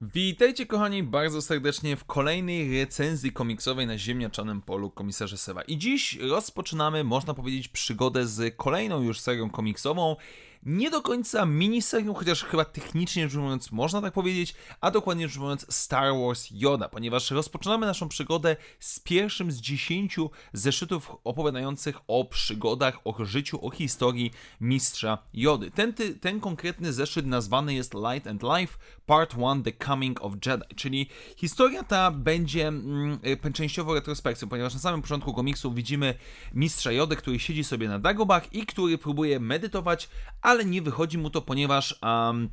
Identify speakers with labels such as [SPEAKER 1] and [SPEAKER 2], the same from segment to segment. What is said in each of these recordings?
[SPEAKER 1] Witajcie kochani bardzo serdecznie w kolejnej recenzji komiksowej na ziemniaczanym polu komisarza Sewa. I dziś rozpoczynamy, można powiedzieć, przygodę z kolejną już serią komiksową. Nie do końca miniserią, chociaż chyba technicznie rzecz ujmując można tak powiedzieć, a dokładnie rzecz ujmując Star Wars Yoda, ponieważ rozpoczynamy naszą przygodę z pierwszym z dziesięciu zeszytów opowiadających o przygodach, o życiu, o historii mistrza Jody. Ten, ty, ten konkretny zeszyt nazwany jest Light and Life Part 1 The Coming of Jedi, czyli historia ta będzie mm, y, częściowo retrospekcją, ponieważ na samym początku komiksu widzimy mistrza Jody, który siedzi sobie na Dagobah i który próbuje medytować, ale nie wychodzi mu to, ponieważ um,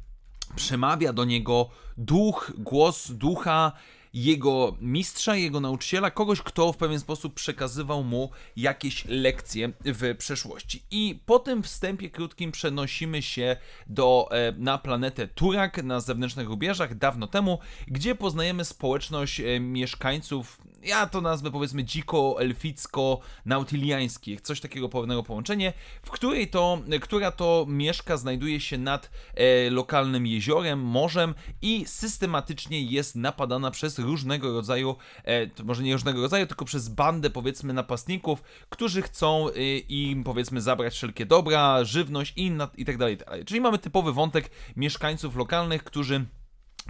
[SPEAKER 1] przemawia do niego duch, głos ducha jego mistrza, jego nauczyciela, kogoś, kto w pewien sposób przekazywał mu jakieś lekcje w przeszłości. I po tym wstępie krótkim przenosimy się do, e, na planetę Turak na zewnętrznych rubieżach dawno temu, gdzie poznajemy społeczność e, mieszkańców, ja to nazwę powiedzmy dziko-elficko-nautiliańskich, coś takiego pewnego połączenie, w której to, która to mieszka znajduje się nad e, lokalnym jeziorem, morzem i systematycznie jest napadana przez różnego rodzaju, e, może nie różnego rodzaju, tylko przez bandę powiedzmy napastników, którzy chcą e, im powiedzmy zabrać wszelkie dobra, żywność i, na, i tak dalej, tak. Czyli mamy typowy wątek mieszkańców lokalnych, którzy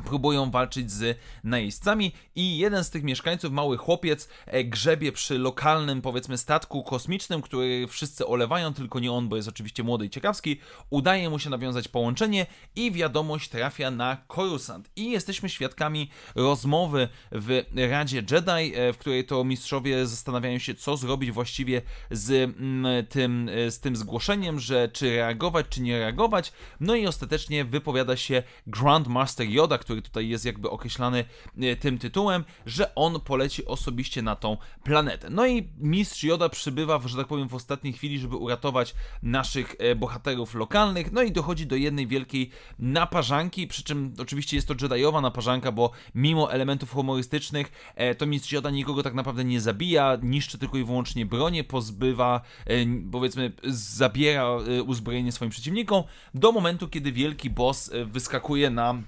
[SPEAKER 1] próbują walczyć z najeźdźcami i jeden z tych mieszkańców, mały chłopiec, e, grzebie przy lokalnym, powiedzmy, statku kosmicznym, który wszyscy olewają, tylko nie on, bo jest oczywiście młody i ciekawski. Udaje mu się nawiązać połączenie i wiadomość trafia na Coruscant. I jesteśmy świadkami rozmowy w Radzie Jedi, e, w której to mistrzowie zastanawiają się, co zrobić właściwie z mm, tym, e, z tym zgłoszeniem, że czy reagować, czy nie reagować. No i ostatecznie wypowiada się Grandmaster Yoda, który tutaj jest jakby określany e, tym tytułem, że on poleci osobiście na tą planetę. No i mistrz Yoda przybywa, że tak powiem, w ostatniej chwili, żeby uratować naszych e, bohaterów lokalnych, no i dochodzi do jednej wielkiej naparzanki, przy czym oczywiście jest to Jediowa naparzanka, bo mimo elementów humorystycznych, e, to mistrz Yoda nikogo tak naprawdę nie zabija, niszczy tylko i wyłącznie bronię, pozbywa, powiedzmy, zabiera uzbrojenie swoim przeciwnikom, do momentu, kiedy wielki boss wyskakuje na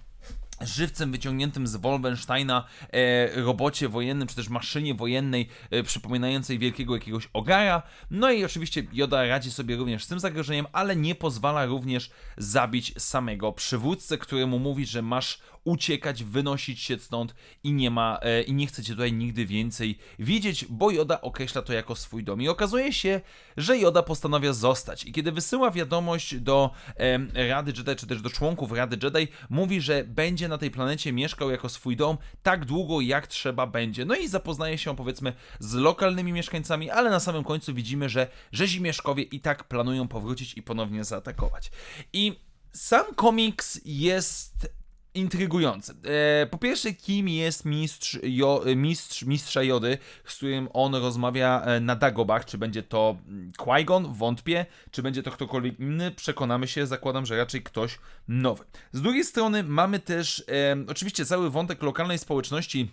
[SPEAKER 1] żywcem wyciągniętym z Wolfensteina e, robocie wojennym, czy też maszynie wojennej e, przypominającej wielkiego jakiegoś ogara. No i oczywiście Yoda radzi sobie również z tym zagrożeniem, ale nie pozwala również zabić samego przywódcę, któremu mówi, że masz uciekać, wynosić się stąd i nie ma, e, i nie chce cię tutaj nigdy więcej widzieć, bo Yoda określa to jako swój dom. I okazuje się, że Yoda postanawia zostać. I kiedy wysyła wiadomość do e, Rady Jedi, czy też do członków Rady Jedi, mówi, że będzie na tej planecie mieszkał jako swój dom tak długo, jak trzeba będzie. No i zapoznaje się, powiedzmy, z lokalnymi mieszkańcami, ale na samym końcu widzimy, że rzezimieszkowie i tak planują powrócić i ponownie zaatakować. I sam komiks jest intrygujący. E, po pierwsze, kim jest mistrz, jo, mistrz mistrza Jody, z którym on rozmawia e, na Dagobach? Czy będzie to mm, Qui-Gon? Wątpię. Czy będzie to ktokolwiek inny? Przekonamy się, zakładam, że raczej ktoś nowy. Z drugiej strony mamy też e, oczywiście cały wątek lokalnej społeczności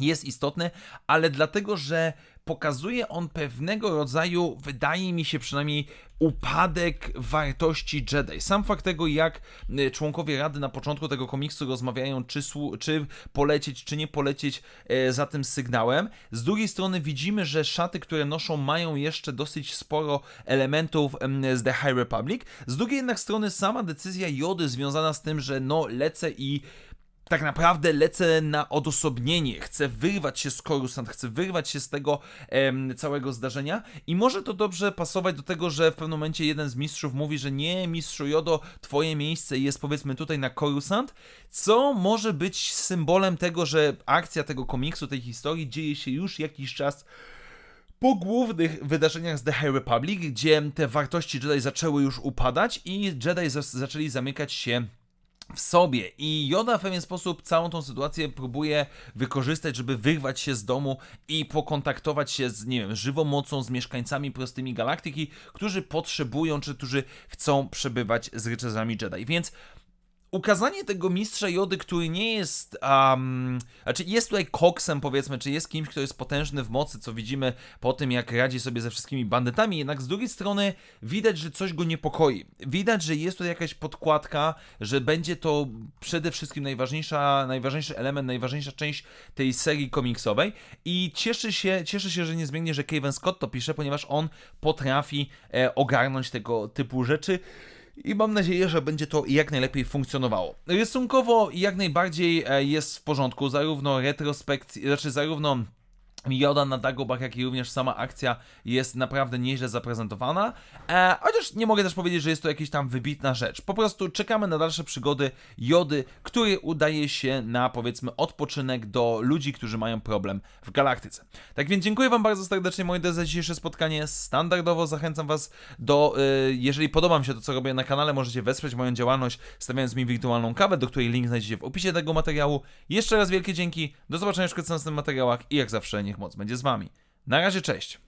[SPEAKER 1] jest istotny, ale dlatego, że pokazuje on pewnego rodzaju, wydaje mi się przynajmniej, upadek wartości Jedi. Sam fakt tego, jak y, członkowie Rady na początku tego komiksu rozmawiają, czy, czy polecieć, czy nie polecieć e, za tym sygnałem. Z drugiej strony widzimy, że szaty, które noszą, mają jeszcze dosyć sporo elementów z The High Republic. Z drugiej jednak strony sama decyzja Jody związana z tym, że no lecę i tak naprawdę lecę na odosobnienie, chcę wyrwać się z Coruscant, chcę wyrwać się z tego em, całego zdarzenia. I może to dobrze pasować do tego, że w pewnym momencie jeden z mistrzów mówi, że nie, mistrzu Jodo, twoje miejsce jest powiedzmy tutaj na Coruscant, co może być symbolem tego, że akcja tego komiksu, tej historii dzieje się już jakiś czas po głównych wydarzeniach z The High Republic, gdzie te wartości Jedi zaczęły już upadać i Jedi zaczęli zamykać się w sobie i Yoda w pewien sposób całą tą sytuację próbuje wykorzystać, żeby wyrwać się z domu i pokontaktować się z, nie wiem, żywą mocą, z mieszkańcami prostymi galaktyki, którzy potrzebują, czy którzy chcą przebywać z rycerzami Jedi. Więc ukazanie tego mistrza Jody, który nie jest, um, znaczy jest tutaj koksem powiedzmy, czy jest kimś, kto jest potężny w mocy, co widzimy po tym, jak radzi sobie ze wszystkimi bandytami, jednak z drugiej strony widać, że coś go niepokoi. Widać, że jest tutaj jakaś podkładka, że będzie to przede wszystkim najważniejsza, najważniejszy element, najważniejsza część tej serii komiksowej i cieszy się, cieszy się, że niezmiennie, że Kevin Scott to pisze, ponieważ on potrafi e, ogarnąć tego typu rzeczy. I mam nadzieję, że będzie to jak najlepiej funkcjonowało. Rysunkowo jak najbardziej e, jest w porządku, zarówno retrospekcja, znaczy zarówno Joda na Dagobah, jak i również sama akcja jest naprawdę nieźle zaprezentowana. E, chociaż nie mogę też powiedzieć, że jest to jakaś tam wybitna rzecz. Po prostu czekamy na dalsze przygody Jody, który udaje się na powiedzmy odpoczynek do ludzi, którzy mają problem w galaktyce. Tak więc dziękuję Wam bardzo serdecznie, moi drodzy, za dzisiejsze spotkanie. Standardowo zachęcam Was do, y, jeżeli podoba mi się to, co robię na kanale, możecie wesprzeć moją działalność, stawiając mi wirtualną kawę, do której link znajdziecie w opisie tego materiału. Jeszcze raz wielkie dzięki, do zobaczenia w następnych materiałach i jak zawsze niech moc będzie z Wami. Na razie, cześć!